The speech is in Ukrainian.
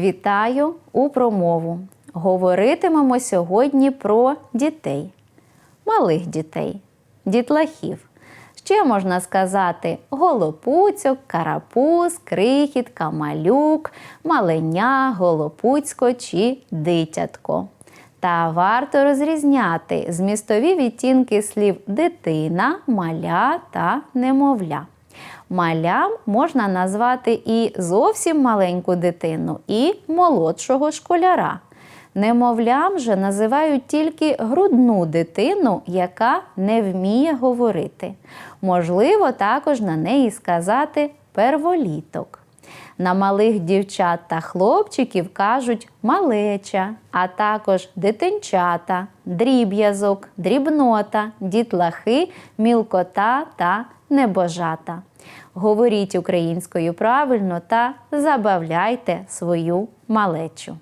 Вітаю у промову. Говоритимемо сьогодні про дітей, малих дітей, дітлахів. Ще можна сказати голопуцьок, карапуз, крихітка, малюк, маленя, голопуцько чи дитятко. Та варто розрізняти змістові відтінки слів дитина, маля та немовля. Малям можна назвати і зовсім маленьку дитину, і молодшого школяра. Немовлям же називають тільки грудну дитину, яка не вміє говорити. Можливо, також на неї сказати перволіток. На малих дівчат та хлопчиків кажуть малеча, а також дитинчата, дріб'язок, дрібнота, дітлахи, мілкота та небожата. Говоріть українською правильно та забавляйте свою малечу.